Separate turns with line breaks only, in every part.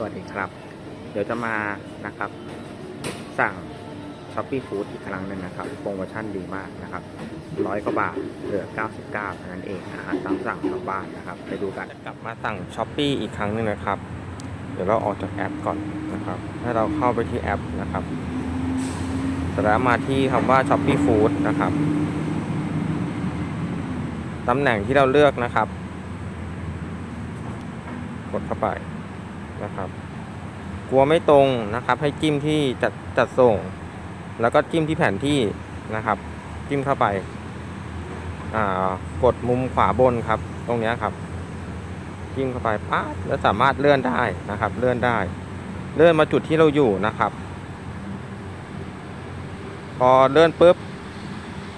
สวัสดีครับ เดี๋ยวจะมานะครับ สั่งช้อปปี้ฟู้ดอีกครั้งหนึ่งนะครับ โปรโมชั่นดีมากนะครับร้อยกว่าบาทเหลือ 99เท่านั้นเองอาหารตามสั่งชาวบ้านนะครับ ไปดูกันกลับมาสั่งช้อปปี้อีกครั้งหนึ่งนะครับ เดี๋ยวเราออกจากแอปก่อนนะครับให้เราเข้าไปที่แอปนะครับเสร็จแล้วมาที่คำว่าช้อปปี้ฟู้ดนะครับตำแหน่งที่เราเลือกนะครับ กดเข้าไป นะครับ กลัวไม่ตรงนะครับ ให้จิ้มที่จัดจัดส่ง แล้วก็จิ้มที่แผนที่นะครับ จิ้มเข้าไปอ่ากดมุมขวาบนครับ ตรงนี้ครับ จิ้มเข้าไปปั๊บแล้วสามารถเลื่อนได้นะครับ เลื่อนได้ เลื่อนมาจุดที่เราอยู่นะครับ พอเลื่อนปุ๊บ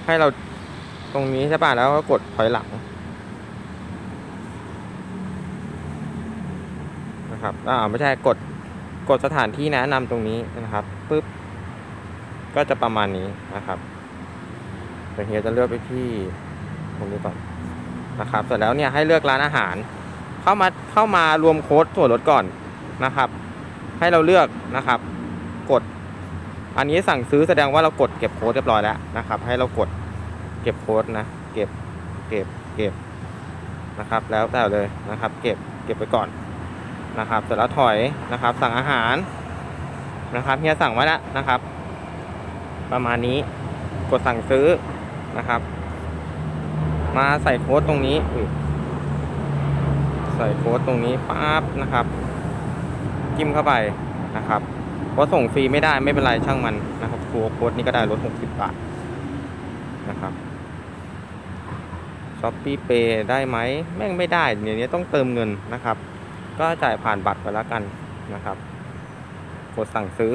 ให้เราตรงนี้ใช่ป่ะแล้วก็กดถอยหลัง นะครับอ่าไม่ใช่กดกดสถานที่แนะนำตรงนี้นะครับปึ๊บก็จะประมาณนี้นะครับเดี๋ยวเฮียจะเลือกไปที่ตรงนี้ก่อนนะครับเสร็จแล้วเนี่ยให้เลือกร้านอาหาร เข้ามาเข้ามารวมโค้ดส่วนลดก่อนนะครับ ให้เราเลือกนะครับ กด อันนี้สั่งซื้อแสดงว่าเรากดเก็บโค้ดเรียบร้อยแล้วนะครับ ให้เรากดเก็บโค้ดนะเก็บเก็บเก็บนะครับ แล้วแต่เลยนะครับ เก็บเก็บไปก่อน นะครับเสร็จแล้วถอยนะครับ สั่งอาหารนะครับเฮียสั่งไว้แล้วนะครับ ประมาณนี้กดสั่งซื้อนะครับ มาใส่โค้ดตรงนี้ใส่โค้ดตรงนี้ปั๊บนะครับ จิ้มเข้าไปนะครับเพราะส่งฟรีไม่ได้ไม่เป็นไรช่างมันนะครับโค้ดโค้ดนี้ก็ได้ลด60 บาทนะครับช้อปปี้เปได้ไหมแม่งไม่ได้เดี๋ยวนี้ต้องเติมเงินนะครับ ก็จ่ายผ่านบัตรไปแล้วกันนะครับ กดสั่งซื้อ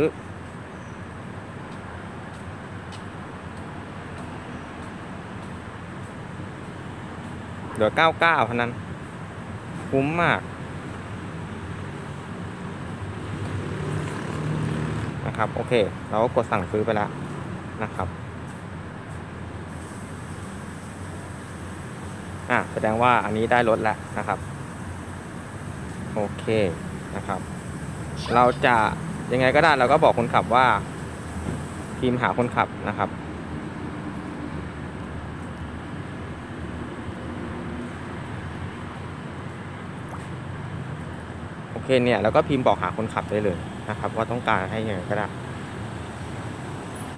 เหลือ 99เท่านั้น คุ้มมากนะครับ โอเค เราก็กดสั่งซื้อไปแล้วนะครับอะแสดงว่าอันนี้ได้ลดแล้วนะครับ โอเคนะครับ เราจะยังไงก็ได้เราก็บอกคนขับว่าทีมหาคนขับนะครับ โอเคเนี่ยเราก็พิมพ์บอกหาคนขับได้เลยนะครับ ว่าต้องการให้ยังไงก็ได้